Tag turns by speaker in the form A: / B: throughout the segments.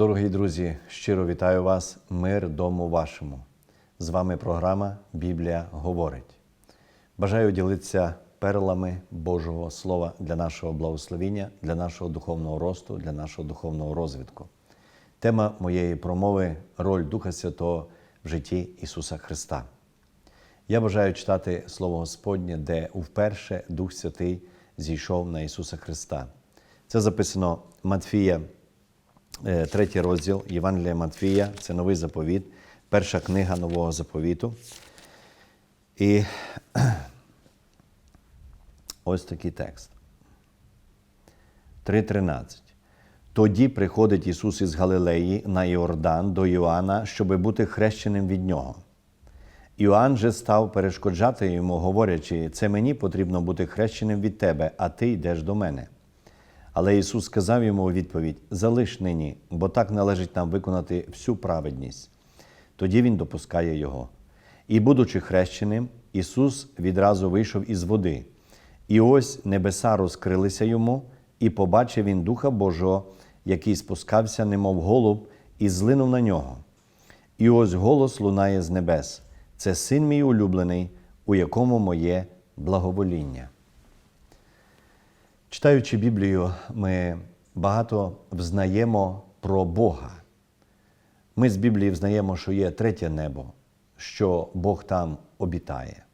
A: Дорогі друзі, щиро вітаю вас, мир дому вашому. З вами програма Біблія говорить. Бажаю ділитися перлами Божого Слова для нашого благословіння, для нашого духовного росту, для нашого духовного розвитку. Тема моєї промови роль Духа Святого в житті Ісуса Христа. Я бажаю читати Слово Господнє, де вперше Дух Святий зійшов на Ісуса Христа. Це записано Матфія, третій розділ Євангелія Матфія, це новий заповіт, перша книга Нового заповіту. І ось такий текст. 3.13. Тоді приходить Ісус із Галилеї на Йордан до Іоанна, щоби бути хрещеним від нього. Іоанн же став перешкоджати йому, говорячи: це мені потрібно бути хрещеним від тебе, а ти йдеш до мене. Але Ісус сказав йому у відповідь: Залиш нині, бо так належить нам виконати всю праведність. Тоді Він допускає його. І, будучи хрещеним, Ісус відразу вийшов із води. І ось небеса розкрилися йому, і побачив він Духа Божого, який спускався, немов голуб, і злинув на нього. І ось голос лунає з небес: це син мій улюблений, у якому моє благовоління. Читаючи Біблію, ми багато взнаємо про Бога. Ми з Біблії взнаємо, що є третє небо, що Бог там обітає.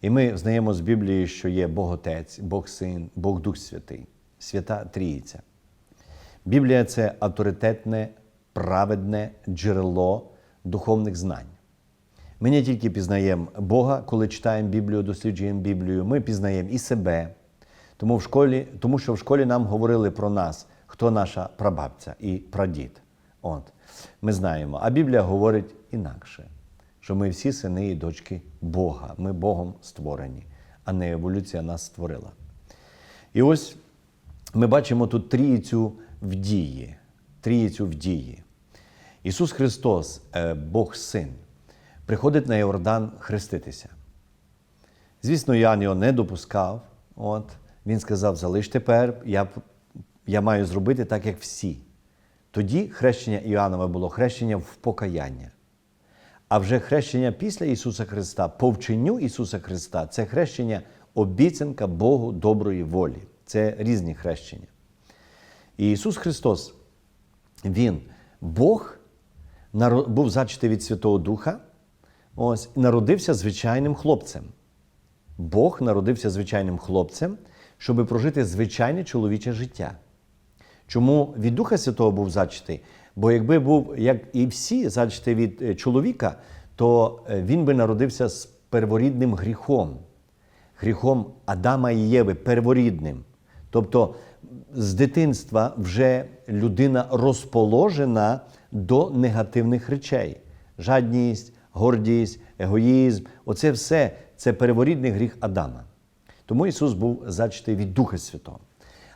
A: І ми взнаємо з Біблії, що є Бог Отець, Бог Син, Бог Дух Святий, Свята Трійця. Біблія це авторитетне, праведне джерело духовних знань. Ми не тільки пізнаємо Бога, коли читаємо Біблію, досліджуємо Біблію, ми пізнаємо і себе. Тому, в школі, тому що в школі нам говорили про нас, хто наша прабабця і прадід. От. Ми знаємо. А Біблія говорить інакше, що ми всі сини і дочки Бога. Ми Богом створені, а не еволюція нас створила. І ось ми бачимо тут трійцю в дії. Трійцю в дії. Ісус Христос, е, Бог Син, приходить на Йордан хреститися. Звісно, Іоанн його не допускав. От. Він сказав: залиш тепер, я, я маю зробити так, як всі. Тоді хрещення Іоаннове було хрещення в покаяння. А вже хрещення після Ісуса Христа, по вченню Ісуса Христа, це хрещення обіцянка Богу доброї волі. Це різні хрещення. І Ісус Христос, Він, Бог, був зачатий від Святого Духа, ось, народився звичайним хлопцем. Бог народився звичайним хлопцем, щоб прожити звичайне чоловіче життя. Чому від Духа Святого був зачатий? Бо якби був, як і всі, зачатий від е, чоловіка, то е, він би народився з перворідним гріхом, гріхом Адама і Єви, перворідним. Тобто з дитинства вже людина розположена до негативних речей: жадність, гордість, егоїзм оце все це перворідний гріх Адама. Тому Ісус був зачатий від Духа Святого.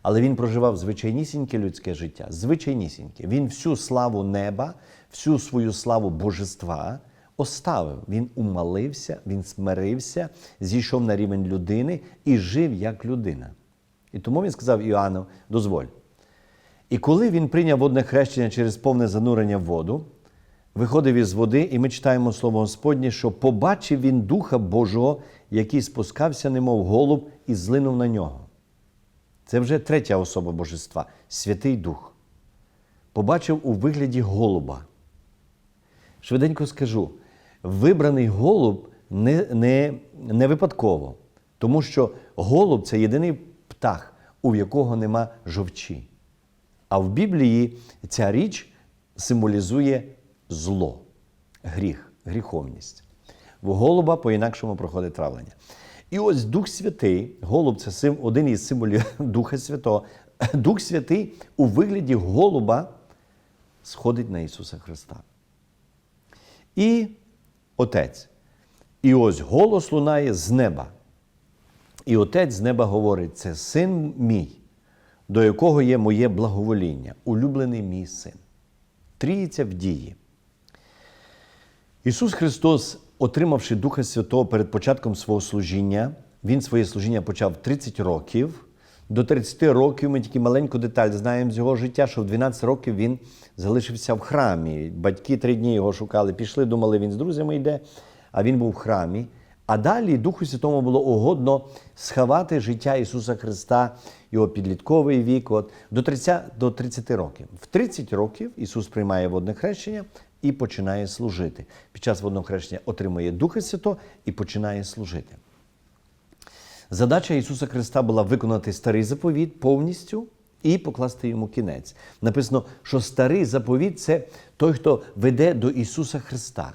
A: Але Він проживав звичайнісіньке людське життя, звичайнісіньке. Він всю славу неба, всю свою славу божества оставив. Він умалився, він смирився, зійшов на рівень людини і жив як людина. І тому він сказав Іоанну: дозволь. І коли він прийняв водне хрещення через повне занурення в воду, виходив із води, і ми читаємо слово Господнє, що побачив він Духа Божого, який спускався, немов голуб, і злинув на нього. Це вже третя особа Божества Святий Дух. Побачив у вигляді голуба. Швиденько скажу: вибраний голуб не, не, не випадково, тому що голуб це єдиний птах, у якого нема жовчі. А в Біблії ця річ символізує зло, гріх, гріховність. В голуба по-інакшому проходить травлення. І ось Дух Святий, голуб це один із символів Духа Святого. Дух Святий у вигляді голуба сходить на Ісуса Христа. І Отець. І ось голос лунає з неба. І Отець з неба говорить: це син мій, до якого є моє благовоління, улюблений мій син. Тріється в дії. Ісус Христос, отримавши Духа Святого перед початком свого служіння, Він своє служіння почав 30 років до 30 років ми тільки маленьку деталь знаємо з його життя, що в 12 років він залишився в храмі. Батьки три дні його шукали, пішли, думали, він з друзями йде, а він був в храмі. А далі Духу Святому було угодно сховати життя Ісуса Христа, його підлітковий вік, от, до 30, до 30 років. В 30 років Ісус приймає водне хрещення і починає служити. Під час водного хрещення отримує Духа Святого і починає служити. Задача Ісуса Христа була виконати старий заповіт повністю і покласти йому кінець. Написано, що старий заповіт це той, хто веде до Ісуса Христа.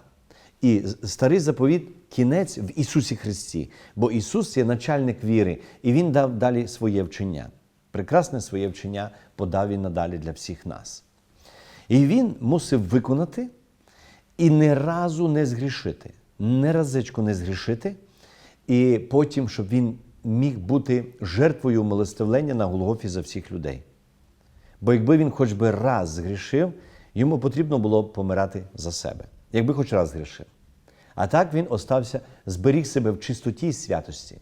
A: І старий заповіт кінець в Ісусі Христі, бо Ісус є начальник віри, і Він дав далі своє вчення. Прекрасне своє вчення подав він надалі для всіх нас. І він мусив виконати і ні разу не згрішити, не разичку не згрішити, і потім, щоб він міг бути жертвою милостивлення на Голгофі за всіх людей. Бо якби він хоч би раз згрішив, йому потрібно було помирати за себе, якби хоч раз згрішив. А так він остався, зберіг себе в чистоті і святості,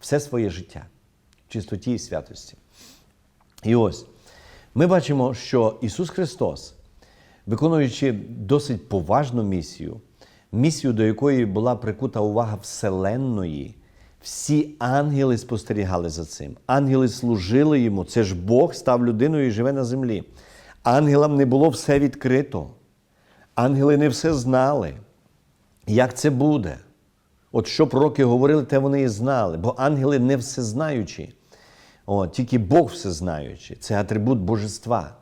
A: все своє життя, в чистоті і святості. І ось ми бачимо, що Ісус Христос, виконуючи досить поважну місію, місію, до якої була прикута увага Вселенної, всі ангели спостерігали за цим. Ангели служили йому. Це ж Бог став людиною і живе на землі. Ангелам не було все відкрито. Ангели не все знали. Як це буде? От що пророки говорили, те вони і знали, бо ангели не всезнаючі. О, тільки Бог всезнаючий. Це атрибут божества.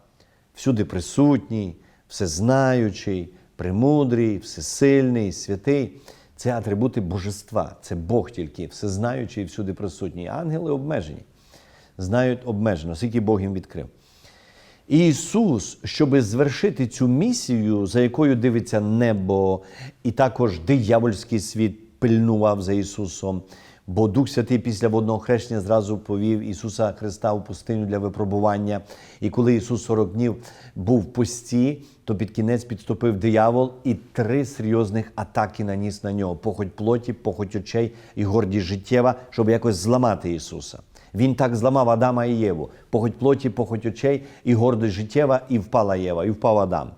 A: Всюди присутній, всезнаючий, премудрий, всесильний, святий. Це атрибути божества. Це Бог тільки всезнаючий і всюди присутній. Ангели обмежені, знають обмежено, скільки Бог їм відкрив. Ісус, щоб звершити цю місію, за якою дивиться небо, і також диявольський світ пильнував за Ісусом, бо Дух Святий після водного хрещення зразу повів Ісуса Христа у пустиню для випробування. І коли Ісус 40 днів був в пості, то під кінець підступив диявол і три серйозних атаки наніс на нього: похоть плоті, похоть очей і гордість життєва, щоб якось зламати Ісуса. Він так зламав Адама і Єву. Похоть плоті, похоть очей, і гордость життєва, і впала Єва, і впав Адам.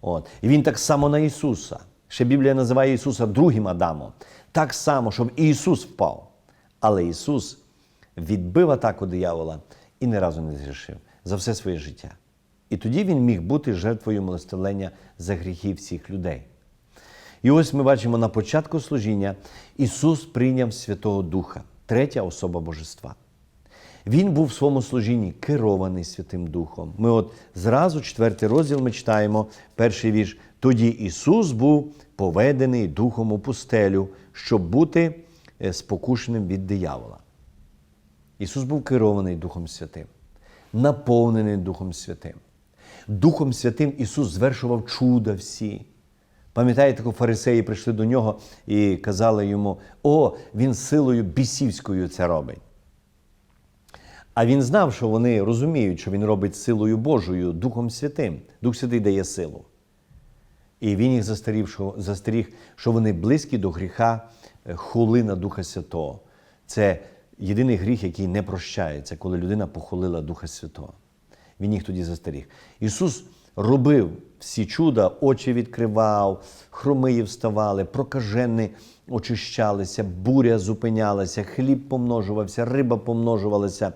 A: От. І він так само на Ісуса. Ще Біблія називає Ісуса другим Адамом. Так само, щоб Ісус впав. Але Ісус відбив атаку диявола і ні разу не згрішив за все своє життя. І тоді Він міг бути жертвою милостивлення за гріхи всіх людей. І ось ми бачимо на початку служіння Ісус прийняв Святого Духа, третя особа Божества. Він був в своєму служінні керований Святим Духом. Ми от зразу, четвертий розділ, ми читаємо перший вірш. Тоді Ісус був поведений Духом у пустелю, щоб бути спокушеним від диявола. Ісус був керований Духом Святим, наповнений Духом Святим. Духом Святим Ісус звершував чуда всі. Пам'ятаєте, коли фарисеї прийшли до нього і казали йому: О, він силою бісівською це робить. А він знав, що вони розуміють, що він робить силою Божою, Духом Святим. Дух Святий дає силу. І він їх застеріг, що, застеріг, що вони близькі до гріха е, хулина Духа Святого. Це єдиний гріх, який не прощається, коли людина похулила Духа Святого. Він їх тоді застеріг. Ісус робив всі чуда, очі відкривав, хромиї вставали, прокажені очищалися, буря зупинялася, хліб помножувався, риба помножувалася.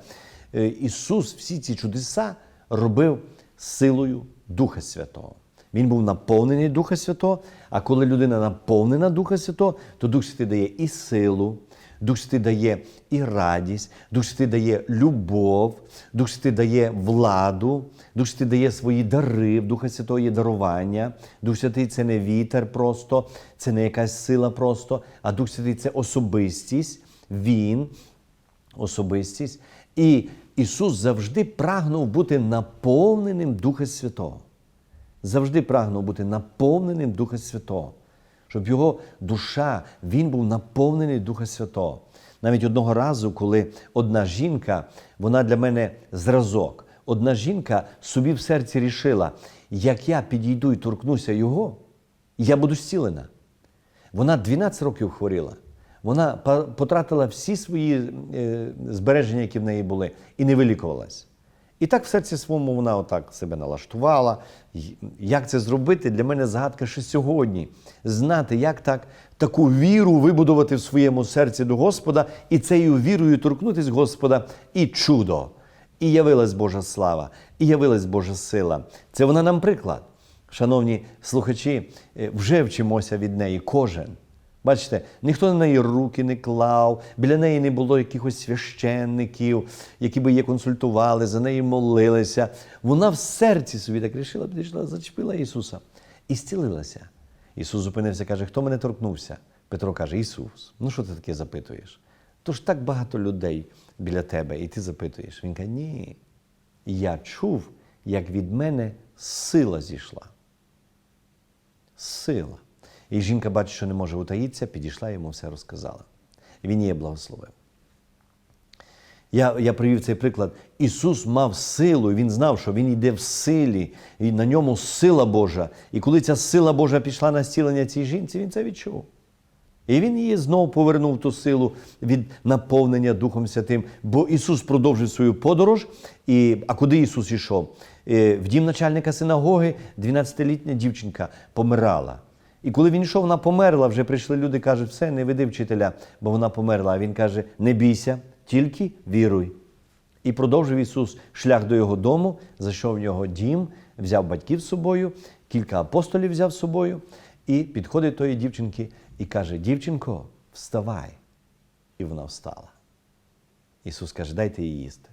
A: Е, Ісус всі ці чудеса робив силою Духа Святого. Він був наповнений Духа Святого, а коли людина наповнена Духа Святого, то Дух Святий дає і силу, Дух Святий дає і радість, Дух Святий дає любов, Дух Святий дає владу, Дух Святий дає свої дари, в Духа Святого є дарування. Дух Святий це не вітер просто, це не якась сила просто, а Дух Святий це особистість, Він, особистість. І Ісус завжди прагнув бути наповненим Духа Святого. Завжди прагнув бути наповненим Духа Святого щоб його душа, він був наповнений Духа Святого. Навіть одного разу, коли одна жінка, вона для мене зразок, одна жінка собі в серці рішила, як я підійду і торкнуся його, я буду зцілена. Вона 12 років хворіла. Вона потратила всі свої е, збереження, які в неї були, і не вилікувалась. І так в серці своєму вона отак себе налаштувала. Як це зробити? Для мене загадка ще сьогодні. Знати, як так таку віру вибудувати в своєму серці до Господа, і цією вірою торкнутися Господа, і чудо. І явилась Божа слава, і явилась Божа сила. Це вона нам приклад. Шановні слухачі, е, вже вчимося від неї кожен. Бачите, ніхто на неї руки не клав, біля неї не було якихось священників, які би її консультували, за неї молилися. Вона в серці собі так рішила, підійшла, зачепила Ісуса і зцілилася. Ісус зупинився, каже, хто мене торкнувся? Петро каже, Ісус, ну що ти таке запитуєш? Тож так багато людей біля тебе, і ти запитуєш. Він каже, ні. Я чув, як від мене сила зійшла сила. І жінка бачить, що не може утаїтися, підійшла йому все розказала. Він її благословив. Я, я привів цей приклад. Ісус мав силу, і Він знав, що Він йде в силі, і на ньому сила Божа. І коли ця сила Божа пішла на зцілення цій жінці, Він це відчув. І він її знову повернув ту силу від наповнення Духом Святим. Бо Ісус продовжив свою подорож. І, а куди Ісус йшов? Е, В дім начальника синагоги 12-літня дівчинка помирала. І коли він йшов, вона померла. Вже прийшли люди, кажуть, все, не веди вчителя, бо вона померла. А він каже: не бійся, тільки віруй. І продовжив Ісус шлях до його дому, зайшов в його дім, взяв батьків з собою, кілька апостолів взяв з собою, і підходить тої дівчинки і каже: Дівчинко, вставай. І вона встала. Ісус каже, дайте їй їсти.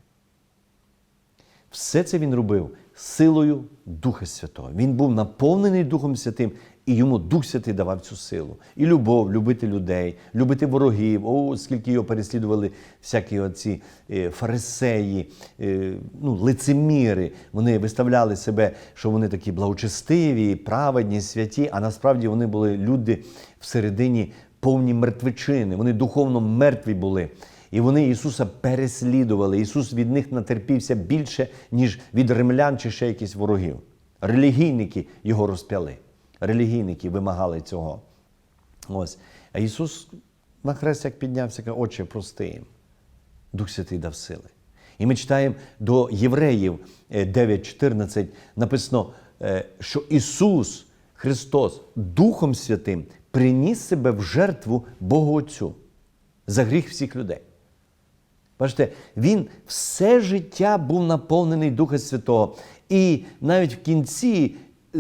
A: Все це він робив силою Духа Святого. Він був наповнений Духом Святим, і йому Дух Святий давав цю силу. І любов, любити людей, любити ворогів. О, скільки його переслідували всякі оці е, фарисеї, е, ну, лицеміри. Вони виставляли себе, що вони такі благочестиві, праведні, святі, а насправді вони були люди всередині повні мертвечини. Вони духовно мертві були. І вони Ісуса переслідували. Ісус від них натерпівся більше, ніж від римлян чи ще якихось ворогів. Релігійники його розп'яли. Релігійники вимагали цього. Ось. А Ісус на хрест як піднявся, каже, Отче, прости їм. Дух Святий дав сили. І ми читаємо до Євреїв е, 9.14 написано, е, що Ісус Христос Духом Святим приніс себе в жертву Богу Отцю за гріх всіх людей. Бачите, він все життя був наповнений Духа Святого. І навіть в кінці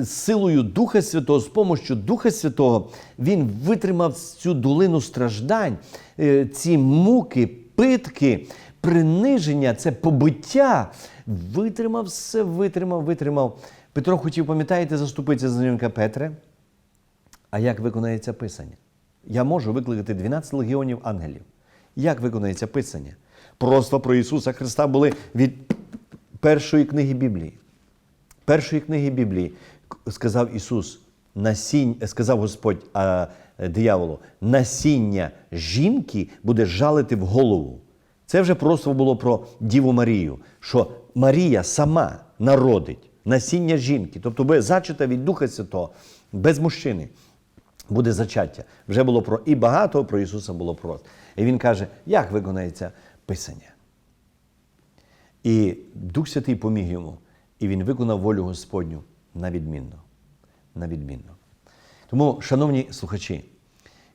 A: силою Духа Святого, з помощю Духа Святого, він витримав цю долину страждань, е, ці муки, питки, приниження, це побиття. Витримав все, витримав, витримав. Петро хотів, пам'ятаєте, заступитися за нього Петре. А як виконається Писання? Я можу викликати 12 легіонів ангелів. Як виконається Писання? Пророцтва про Ісуса Христа були від першої книги Біблії. Першої книги Біблії сказав Ісус, насінь, сказав Господь а, е, дияволу, насіння жінки буде жалити в голову. Це вже просто було про Діву Марію, що Марія сама народить насіння жінки, тобто буде зачата від Духа Святого без мужчини буде зачаття. Вже було про і багато про Ісуса було про. І Він каже, як виконається Писання. І Дух Святий поміг йому, і він виконав волю Господню на відмінно. На відмінно. Тому, шановні слухачі,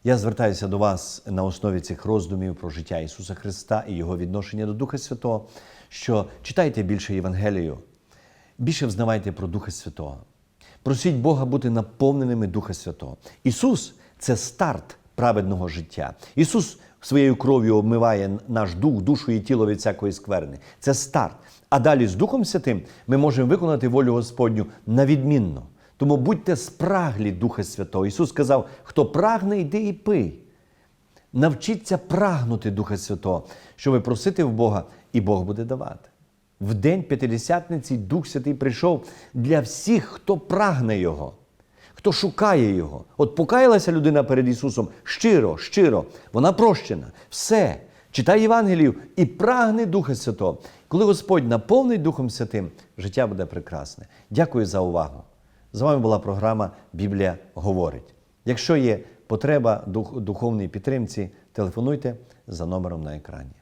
A: я звертаюся до вас на основі цих роздумів про життя Ісуса Христа і Його відношення до Духа Святого, що читайте більше Євангелію, більше взнавайте про Духа Святого. Просіть Бога бути наповненими Духа Святого. Ісус це старт праведного життя. Ісус своєю кров'ю обмиває наш дух, душу і тіло від всякої скверни. Це старт. А далі з Духом Святим ми можемо виконати волю Господню на відмінно. Тому будьте спраглі Духа Святого. Ісус сказав: хто прагне, йди і пий. Навчіться прагнути Духа Святого, щоб просити в Бога, і Бог буде давати. В день П'ятидесятниці Дух Святий прийшов для всіх, хто прагне Його, хто шукає Його. От покаялася людина перед Ісусом щиро, щиро, вона прощена. Все. Читай Євангелію і прагне Духа Святого. Коли Господь наповнить Духом Святим, життя буде прекрасне. Дякую за увагу. З вами була програма Біблія говорить. Якщо є потреба дух, духовній підтримці, телефонуйте за номером на екрані.